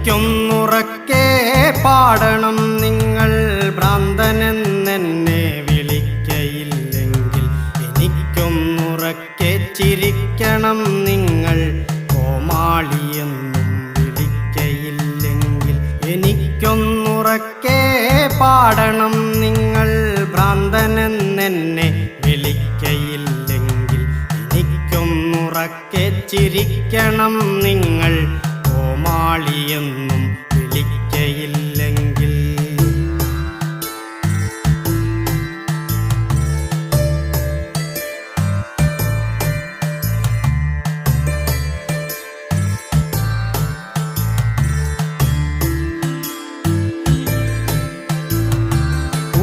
എനിക്കൊന്നുറക്കെ പാടണം നിങ്ങൾ ഭ്രാന്തനെന്നെ വിളിക്കയില്ലെങ്കിൽ. എനിക്കൊന്നുറക്കെ ചിരിക്കണം നിങ്ങൾ കോമാളിയെന്നും വിളിക്കയില്ലെങ്കിൽ. എനിക്കൊന്നുറക്കെ പാടണം നിങ്ങൾ ഭ്രാന്തനെന്നെ വിളിക്കയില്ലെങ്കിൽ. എനിക്കൊന്നുറക്കെ ചിരിക്കണം നിങ്ങൾ കോമാളിയെന്നും വിളിക്കയില്ലെങ്കിൽ.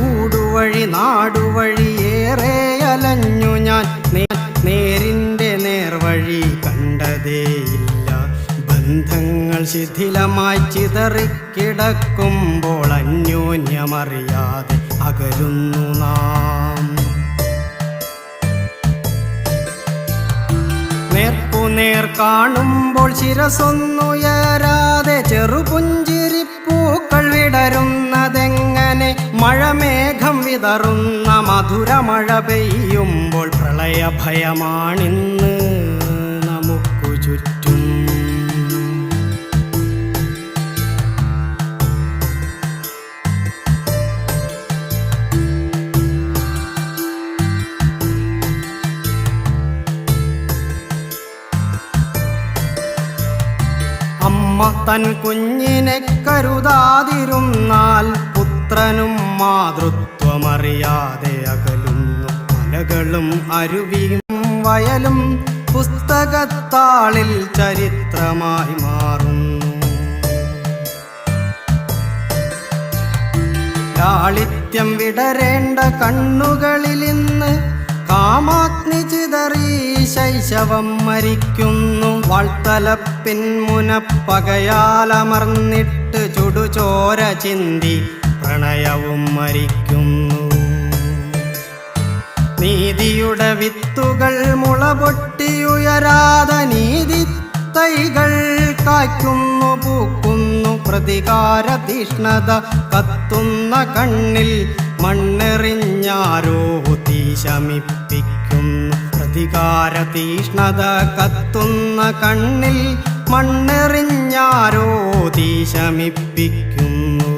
ഊടുവഴി നാടുവഴി ഏറെ അലഞ്ഞു ഞാൻ ബന്ധങ്ങൾ ശിഥിലമായി ചിതറിക്കിടക്കുമ്പോൾ അന്യോന്യമറിയാതെ അകലുന്നു നാം. നേർക്കുനേർ കാണുമ്പോൾ ശിരസൊന്നുയരാതെ ചെറുപുഞ്ചിരിപ്പൂക്കൾ വിടരുന്നതെങ്ങനെ? മഴമേഘം വിതറുന്ന മധുരമഴ പെയ്യുമ്പോൾ പ്രളയഭയമാണിന്ന് അമ്മ തൻ കുഞ്ഞിനെ കരുതാതിരുന്നാൽ പുത്രനും മാതൃത്വമറിയാതെ അകലുന്നു. മലകളും അരുവിയും വയലും പുസ്തകത്താളിൽ ചരിത്രമായി മാറുന്നു. ലാളിത്യം വിടരേണ്ട കണ്ണുകളിൽ ഇന്ന് കാമാഗ്നി ശൈശവം മരിക്കുന്നു. വാൾത്തലപ്പിൻ മുനപ്പകയാലമർന്നിട്ട് ചുടുചോര ചിന്തി പ്രണയവും മരിക്കുന്നു. നീതിയുടെ വിത്തുകൾ മുളപൊട്ടിയുയരാതെ നീതി തൈകൾ കായ്ക്കുന്നു പൂക്കുന്നു. പ്രതികാര തീഷ്ണത കത്തുന്ന കണ്ണിൽ മണ്ണെറിഞ്ഞാരോ ശമിപ്പിക്കുന്നു പ്രതികാര തീഷ്ണത കത്തുന്ന കണ്ണിൽ മണ്ണെറിഞ്ഞാരോ തീ ശമിപ്പിക്കുന്നു.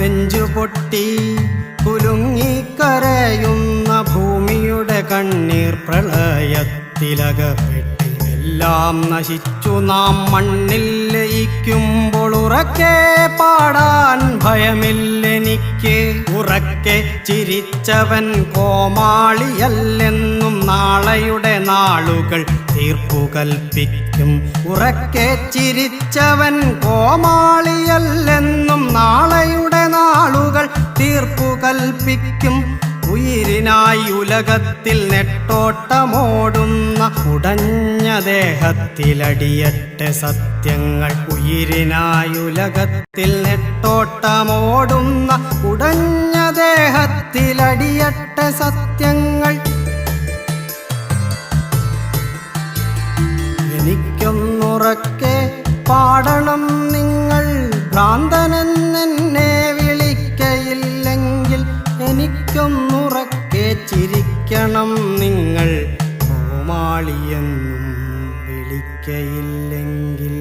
നെഞ്ചുപൊട്ടി കുലുങ്ങിക്കരയുന്ന ഭൂമിയുടെ കണ്ണീർ പ്രളയത്തിലകപ്പെട്ട്. എല്ലാം നശിച്ചു നാം മണ്ണിൽ ലയിക്കുമ്പോൾ ഉറക്കെ പാടാൻ ഭയമില്ലെനിക്ക് ഉറക്കെ ചിരിച്ചവൻ കോമാളിയല്ലെന്നും നാളെയുടെ നാളുകൾ തീർപ്പു കൽപ്പിക്കും. ഉറക്കെ ചിരിച്ചവൻ കോമാളിയല്ലെന്നും നാളെയുടെ നാളുകൾ തീർപ്പു കൽപ്പിക്കും. ഉയിരിനായി ഉലകത്തിൽ നെട്ടോട്ടമോടുന്ന. ഉടഞ്ഞ ദേഹത്തിലടിയട്ടെ സത്യങ്ങൾ ഉയിരിനായുലകത്തിൽ നെട്ടോട്ടമോടുന്ന ഉടഞ്ഞ ദേഹത്തിലടിയട്ടെ സത്യങ്ങൾ. എനിക്കൊന്നുറക്കെ പാടണം നിങ്ങൾ ഭ്രാന്തനെന്നെ വിളിക്കയില്ലെങ്കിൽ എനിക്കൊന്നുറക്കെ ക്ഷമിക്കയില്ലെങ്കിൽ